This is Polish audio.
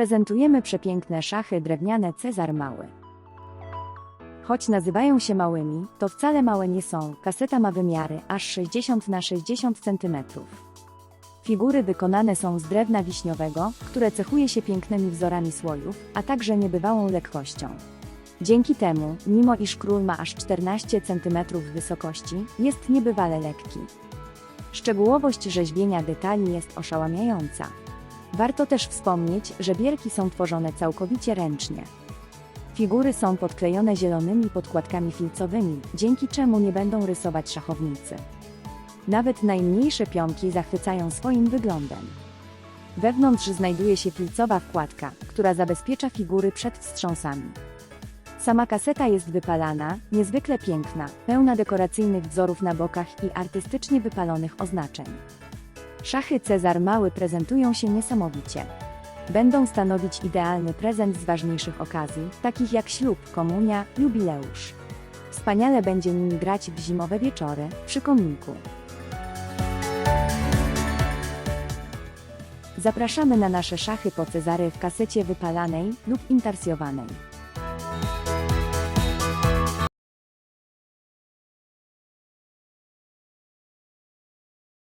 Prezentujemy przepiękne szachy drewniane Cezar Mały. Choć nazywają się małymi, to wcale małe nie są. Kaseta ma wymiary aż 60 na 60 cm. Figury wykonane są z drewna wiśniowego, które cechuje się pięknymi wzorami słojów, a także niebywałą lekkością. Dzięki temu, mimo iż król ma aż 14 cm wysokości, jest niebywale lekki. Szczegółowość rzeźbienia detali jest oszałamiająca. Warto też wspomnieć, że bierki są tworzone całkowicie ręcznie. Figury są podklejone zielonymi podkładkami filcowymi, dzięki czemu nie będą rysować szachownicy. Nawet najmniejsze pionki zachwycają swoim wyglądem. Wewnątrz znajduje się filcowa wkładka, która zabezpiecza figury przed wstrząsami. Sama kaseta jest wypalana, niezwykle piękna, pełna dekoracyjnych wzorów na bokach i artystycznie wypalonych oznaczeń. Szachy Cezar Mały prezentują się niesamowicie. Będą stanowić idealny prezent z ważniejszych okazji, takich jak ślub, komunia, jubileusz. Wspaniale będzie nimi grać w zimowe wieczory, przy kominku. Zapraszamy na nasze szachy po Cezary w kasecie wypalanej lub intarsjowanej.